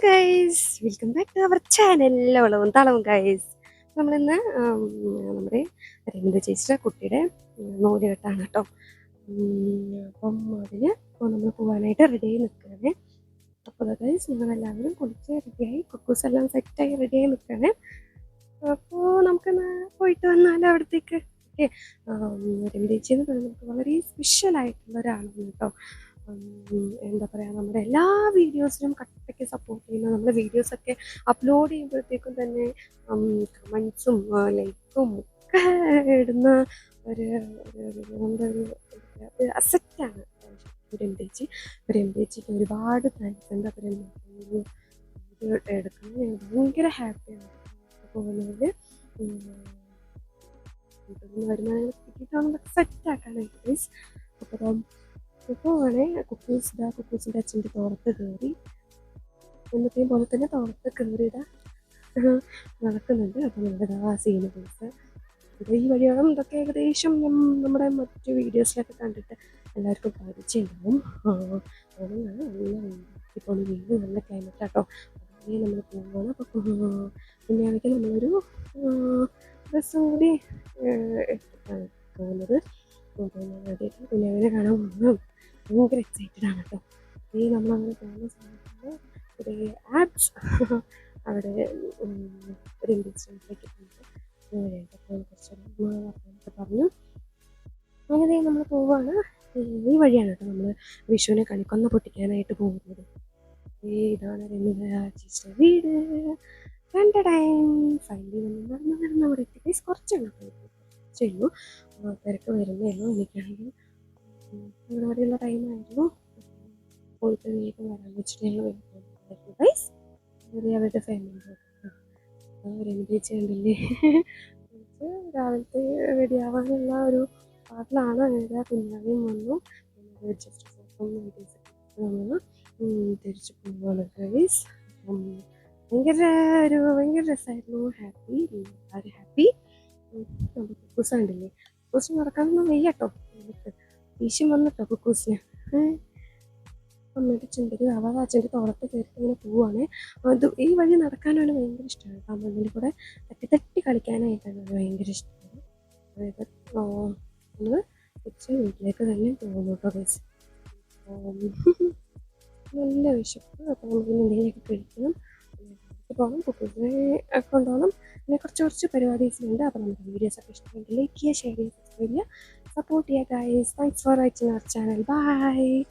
Guys welcome back to our channel വളവും തളവും guys നമ്മളിന്ന് നമ്മുടെ രവീന്ദ്ര ചേച്ചിയുടെ കുട്ടിയുടെ നൂലുകെട്ടാണ് കേട്ടോ. അപ്പം അതിന് നമ്മൾ പോകാനായിട്ട് റെഡിയായി നിൽക്കുകയാണ് അപ്പോൾ ഗൈസ് ഞങ്ങളെല്ലാവരും കുളിച്ച് റെഡിയായി കുക്കൂസ് എല്ലാം സെറ്റായി റെഡിയായി നിൽക്കുകയാണ് അപ്പോൾ നമുക്ക് പോയിട്ട് വന്നാലോ അവിടത്തേക്ക്? ഓക്കെ രവീന്ദ്ര ചേച്ചി എന്ന് പറയുന്നത് നമുക്ക് വളരെ സ്പെഷ്യൽ ആയിട്ടുള്ള ഒരാളാണ് കേട്ടോ. എന്താ പറയുക നമ്മുടെ എല്ലാ വീഡിയോസിനും കട്ടയ്ക്ക് സപ്പോർട്ട് ചെയ്യുന്ന നമ്മുടെ വീഡിയോസൊക്കെ അപ്ലോഡ് ചെയ്യുമ്പോഴത്തേക്കും തന്നെ കമൻസും ലൈക്കും ഒക്കെ ഇടുന്ന ഒരു നമ്മുടെ ഒരു അസറ്റാണ് ഒരു എം ചേച്ചി ഒരു എം ചേച്ചിക്ക് ഒരുപാട് താങ്ക്സ് എന്താ പറയുക എടുക്കുന്നത് ഞാൻ ഭയങ്കര ഹാപ്പിയാണ് പോകുന്നതിൽ വരുമാനങ്ങൾ കിട്ടിയിട്ടാണ് സെറ്റാക്കാനായിട്ട് അപ്പം ഇപ്പോൾ കുക്കീസ് ഇതാ കുക്കീസിന്റെ അച്ഛന്റെ തോളത്ത് കയറി എന്നത്തെയും പോലെ തന്നെ തോളത്ത് കയറിയിടാ നടക്കുന്നുണ്ട്. അപ്പം നമ്മുടെ ഇതാ സീന പൈസ ഇത് ഈ വഴിയോളം ഇതൊക്കെ ഏകദേശം നം- നമ്മുടെ മറ്റു വീഡിയോസിലൊക്കെ കണ്ടിട്ട് എല്ലാവർക്കും പരിചയമുണ്ടാവും. അതുകൊണ്ടാണ് നല്ല ഇപ്പോൾ വീട് നല്ല ക്ലൈമറ്റ് ആട്ടോ. അങ്ങനെ നമ്മൾ പോകുകയാണ് അപ്പോൾ പിന്നെ ആണെങ്കിൽ നമ്മളൊരു ഡ്രസ്സും കൂടി പോകുന്നത് പിന്നെ അവരെ കാണാൻ പോകുന്നു ഭയങ്കര എക്സൈറ്റഡ് ആണ് കേട്ടോ. ഈ നമ്മളങ്ങനെ പോകുന്ന സമയത്ത് ഒരു ആപ്സ് അവിടെ ഒരു ഇൻഡസ്ട്രിയിലേക്ക് പോയിട്ട് കുറച്ച് പറഞ്ഞു. അങ്ങനെ നമ്മൾ പോവുകയാണ് ഈ വഴിയാണ് കേട്ടോ നമ്മൾ വിഷുവിനെ കണിക്കൊന്ന് പൊട്ടിക്കാനായിട്ട് പോകുന്നത്. ഇതാണ് രമ്യ ചേച്ചിയുടെ വീട്. രണ്ട് ടൈം ഫൈനലി നമ്മൾ നടന്ന് നടന്ന് അവിടെ എത്തി. Guys, കുറച്ചുള്ളൂ കുറച്ചേ തിരക്ക് വരുന്നേ ഉള്ളൂ. എനിക്കാണെങ്കിൽ അംഗനവാടിയുള്ള ടൈമായിരുന്നു പോയിട്ട് വീട്ടിൽ വരാൻ വെച്ചിട്ട് ഞങ്ങൾ വരുന്നു ഗൈസ് ചെറിയ അവരുടെ ഫാമിലി അവരെന്തേ എന്നിട്ട് രാവിലത്തെ റെഡിയാവാനുള്ള ഒരു പാട്ടിലാണ് അങ്ങനെ കുഞ്ഞാവിയും വന്നു. ജസ്റ്റ് ഫോട്ടോ നമ്മൾ തിരിച്ചു പോവുകയാണ് ഗൈസ് ഭയങ്കര ഒരു ഭയങ്കര രസമായിരുന്നു ഹാപ്പി വളരെ ഹാപ്പി നമ്മുടെ കുസ് നടക്കാനൊന്നും വയ്യ കേട്ടോ. ദേഷ്യം വന്നിട്ടോ കുക്കൂസിന് അമ്മയുടെ ചുണ്ടരി അവ അച്ഛന്റെ തോളത്ത് കയറിയിട്ട് ഇങ്ങനെ പോവുകയാണ് അത് ഈ വഴി നടക്കാനാണ് ഭയങ്കര ഇഷ്ടമാണ് ആ മണ്ണിൽ കൂടെ തട്ടി തട്ടി കളിക്കാനായിട്ടാണ് ഭയങ്കര ഇഷ്ടമാണ് അതായത് നമ്മൾ തിരിച്ച് വീട്ടിലേക്ക് തന്നെ പോകുന്നു കേട്ടോ ഗൈസ് നല്ല വിശപ്പ്. അപ്പോൾ നമുക്ക് എന്തെങ്കിലുമൊക്കെ കഴിക്കണം. പോകണം കുട്ടികളെ കൊണ്ടുപോകണം പിന്നെ കുറച്ച് കുറച്ച് പരിപാടീസിലുണ്ട് അപ്പോൾ നമുക്ക് വീഡിയോസ് ഒക്കെ ഇഷ്ടമെങ്കിൽ ലൈക്ക് ചെയ്യുക ഷെയർ ചെയ്യുക സബ്സ്ക്രൈബ് ചെയ്യുക. support here guys. Thanks for watching our channel. Bye.